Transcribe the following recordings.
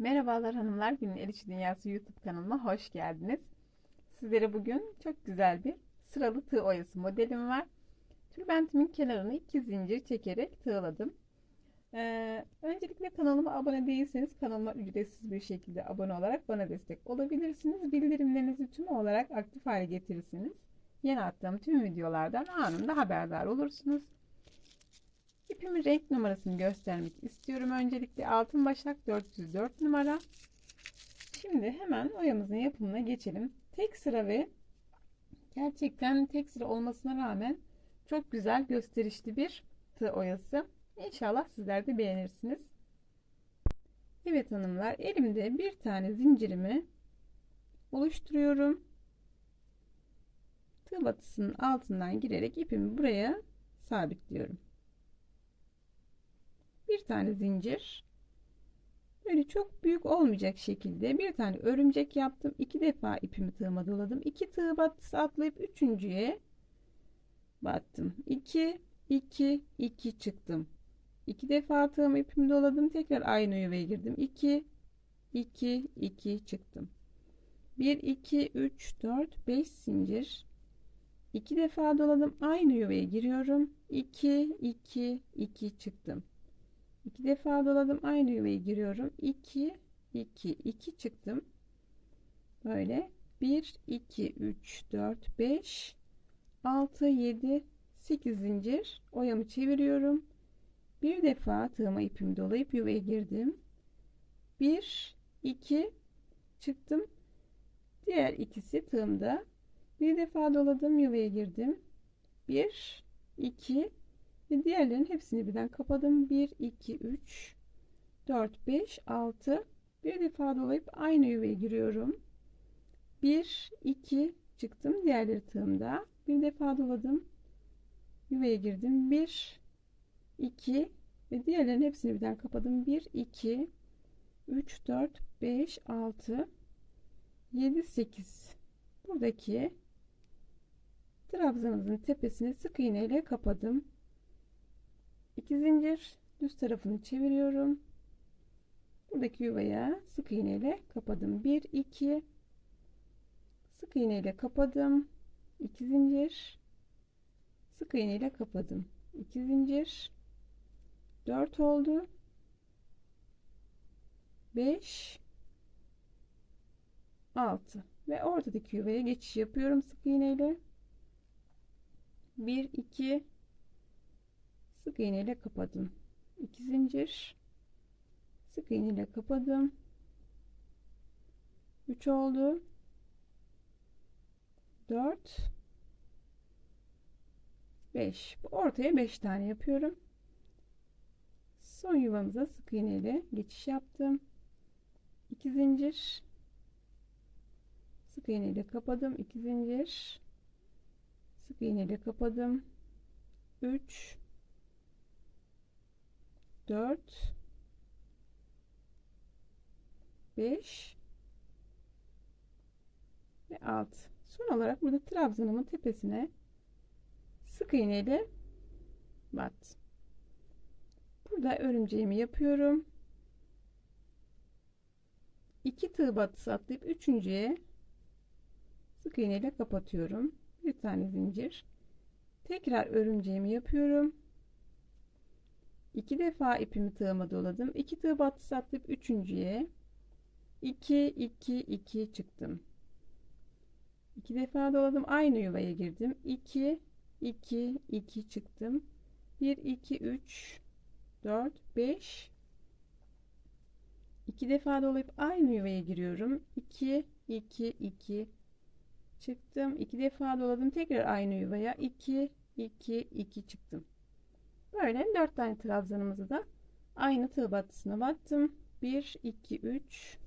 Merhabalar hanımlar, Günün El İşi Dünyası YouTube kanalıma hoş geldiniz. Sizlere bugün çok güzel bir sıralı tığ oyası modelim var. Tülbentimin kenarını iki zincir çekerek tığladım. Ee, öncelikle kanalıma abone değilseniz kanalıma ücretsiz bir şekilde abone olarak bana destek olabilirsiniz. Bildirimlerinizi tüm olarak aktif hale getirirsiniz. Yeni attığım tüm videolardan anında haberdar olursunuz. İpimin renk numarasını göstermek istiyorum. Öncelikle altın başak 404 numara. Şimdi hemen oyamızın yapımına geçelim. Tek sıra ve gerçekten tek sıra olmasına rağmen çok güzel gösterişli bir tığ oyası. İnşallah sizler de beğenirsiniz. Evet hanımlar elimde bir tane zincirimi oluşturuyorum. Tığ batısının altından girerek ipimi buraya sabitliyorum bir tane zincir. Böyle çok büyük olmayacak şekilde bir tane örümcek yaptım. İki defa ipimi tığıma doladım. İki tığ batısı atlayıp üçüncüye battım. 2 2 2 çıktım. İki defa tığımı ipimi doladım. Tekrar aynı yuvaya girdim. 2 2 2 çıktım. 1 2 3 4 5 zincir. İki defa doladım. Aynı yuvaya giriyorum. 2 2 2 çıktım İki defa doladım aynı yuvaya giriyorum. 2 2 2 çıktım. Böyle. 1 2 3 4 5 6 7 8 zincir oyamı çeviriyorum. Bir defa tığıma ipimi dolayıp yuvaya girdim. 1 2 çıktım. Diğer ikisi tığımda. Bir defa doladım yuvaya girdim. 1 2 ve diğerlerin hepsini birden kapadım. 1, 2, 3, 4, 5, 6. Bir defa dolayıp aynı yuvaya giriyorum. 1, 2 çıktım. Diğerleri tığımda. Bir defa doladım. Yuvaya girdim. 1, 2 ve diğerlerin hepsini birden kapadım. 1, 2, 3, 4, 5, 6, 7, 8. Buradaki trabzanımızın tepesini sık iğne ile kapadım. 2 zincir düz tarafını çeviriyorum. Buradaki yuvaya sık iğne ile kapadım. 1 2 sık iğne ile kapadım. 2 zincir sık iğne ile kapadım. 2 zincir 4 oldu. 5 6 ve ortadaki yuvaya geçiş yapıyorum sık iğne ile. 1 2 sık iğne ile kapadım. 2 zincir. Sık iğne ile kapadım. 3 oldu. 4 5 bu ortaya 5 tane yapıyorum. Son yuvamıza sık iğne ile geçiş yaptım. 2 zincir. Sık iğne ile kapadım. 2 zincir. Sık iğne ile kapadım. 3 4 5 ve 6 son olarak burada trabzanımın tepesine sık iğne ile bat. Burada örümceğimi yapıyorum. 2 tığ batısı atlayıp üçüncüye sık iğne ile kapatıyorum. Bir tane zincir. Tekrar örümceğimi yapıyorum iki defa ipimi tığıma doladım. iki tığ batısı atlayıp üçüncüye 2 2 2 çıktım. iki defa doladım. Aynı yuvaya girdim. 2 2 2 çıktım. 1 2 3 4 5 iki defa dolayıp aynı yuvaya giriyorum. 2 2 2 çıktım. iki defa doladım. Tekrar aynı yuvaya 2 2 2 çıktım. Böyle 4 tane trabzanımızı da aynı tığ battısına battım. 1 2 3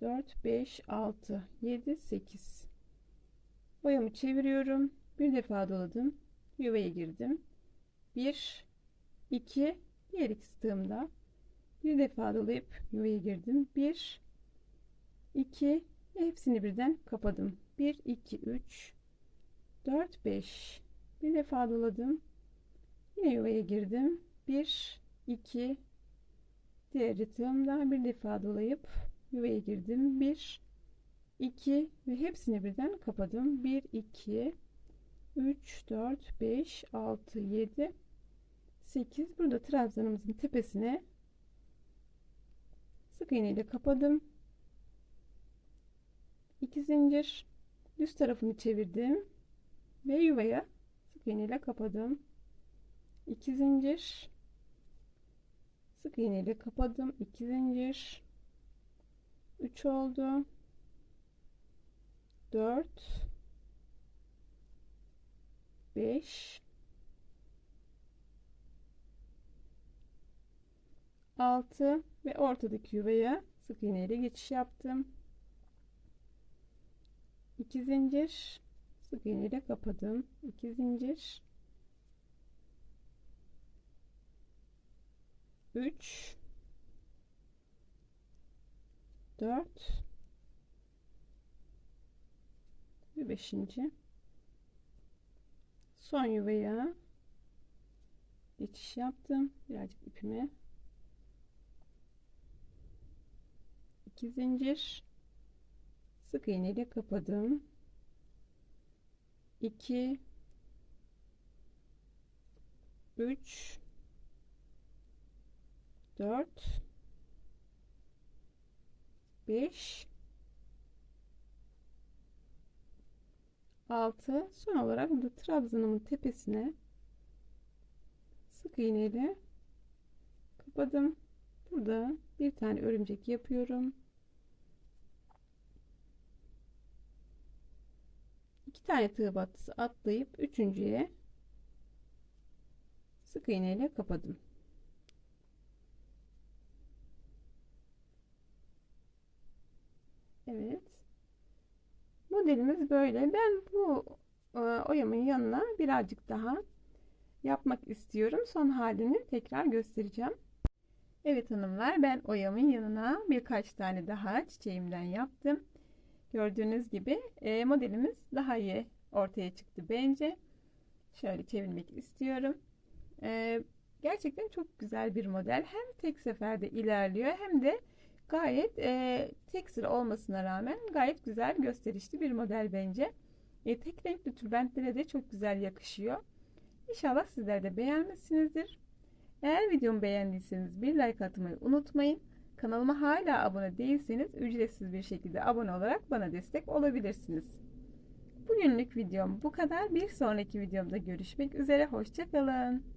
4 5 6 7 8 boyamı çeviriyorum. Bir defa doladım. Yuvaya girdim. 1 2 diğer ikisi tığımda bir defa dolayıp yuvaya girdim. 1 2 hepsini birden kapadım. 1 2 3 4 5 bir defa doladım Yine yuvaya girdim. 1 2 Diğer tığımda bir defa dolayıp yuvaya girdim. 1 2 ve hepsini birden kapadım. 1 2 3 4 5 6 7 8 burada trabzanımızın tepesine sık iğne ile kapadım. 2 zincir düz tarafını çevirdim ve yuvaya sık iğne ile kapadım. 2 zincir sık iğne ile kapadım. 2 zincir 3 oldu. 4 5 6 ve ortadaki yuvaya sık iğne ile geçiş yaptım. 2 zincir sık iğne ile kapadım. 2 zincir 3 4 ve 5. son yuvaya geçiş yaptım. Birazcık ipimi 2 zincir sık iğne ile kapadım. 2 3 4 5 6 son olarak burada trabzanımın tepesine sık iğne ile kapadım. Burada bir tane örümcek yapıyorum. iki tane tığ battısı atlayıp üçüncüye sık iğne ile kapadım. Evet. Modelimiz böyle. Ben bu e, oyamın yanına birazcık daha yapmak istiyorum. Son halini tekrar göstereceğim. Evet hanımlar ben oyamın yanına birkaç tane daha çiçeğimden yaptım. Gördüğünüz gibi e, modelimiz daha iyi ortaya çıktı bence. Şöyle çevirmek istiyorum. E, gerçekten çok güzel bir model. Hem tek seferde ilerliyor hem de gayet e, tek sıra olmasına rağmen gayet güzel gösterişli bir model bence. E, tek renkli tülbentlere de çok güzel yakışıyor. İnşallah sizler de beğenmişsinizdir. Eğer videomu beğendiyseniz bir like atmayı unutmayın. Kanalıma hala abone değilseniz ücretsiz bir şekilde abone olarak bana destek olabilirsiniz. Bugünlük videom bu kadar. Bir sonraki videomda görüşmek üzere. Hoşçakalın.